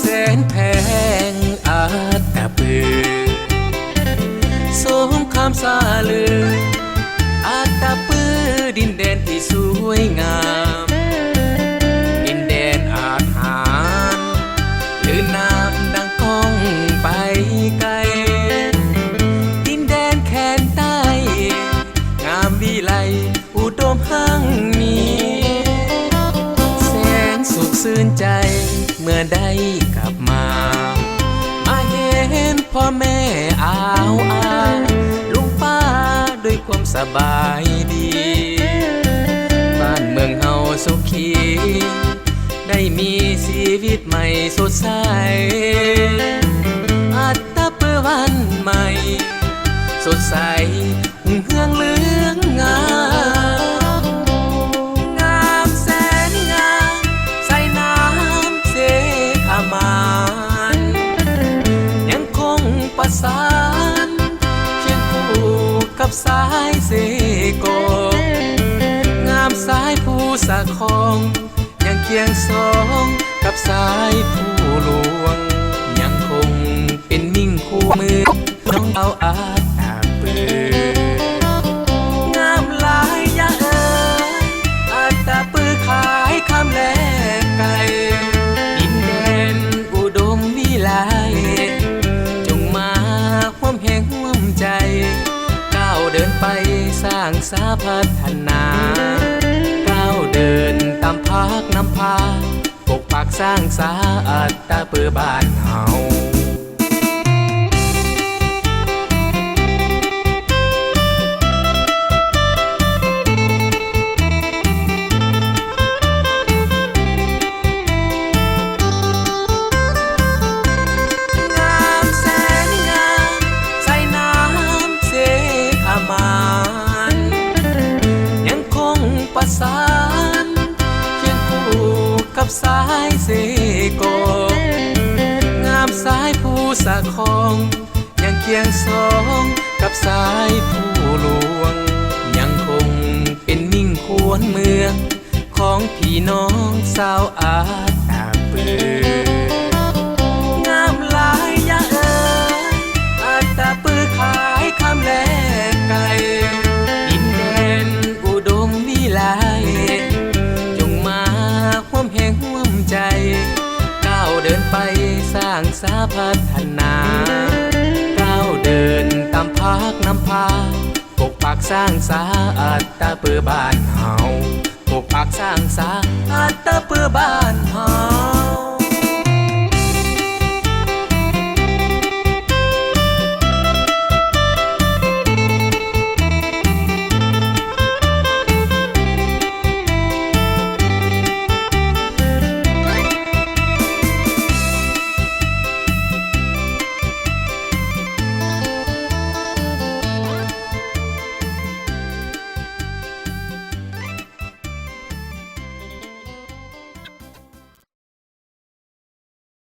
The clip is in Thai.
แสนแพงอาจแต่ปือสมครามซาลืออาจตะปือดินแดนที่สวยงาม นใจเมื่อได้กลับมา มาเห็นพ่อแม่อาวอาลุงป้าด้วยความสบายดี บ้านเมืองเฮาสุขี ได้มีชีวิตใหม่สดใส อัตตะเปื้อวันใหม่ สดใสหุ่งเฮืองเหลืองงาม บสายเสโกงามสายผู้สะคองยังเคียงสองกับสายผู้หลวง ยังคงเป็นมิ่งคู่มือน้องเอาอา ไปสร้างสาพัฒนาก้าวเดินตามพักนำพา ปกปักสร้างสาอัตตาเปือบ้านเฮา สะคองยังเคียงสองกับสายผู้หลวง ยังคงเป็นมิ่งควรเมือง ของพี่น้องสาวอา ไปสร้างสาพัฒนาก้าวเดินตามพักนำพาปกปักสร้างสาอัตตาเปือบ้านเฮาปกปักสร้างสาอัตตาเปือบ้านเฮา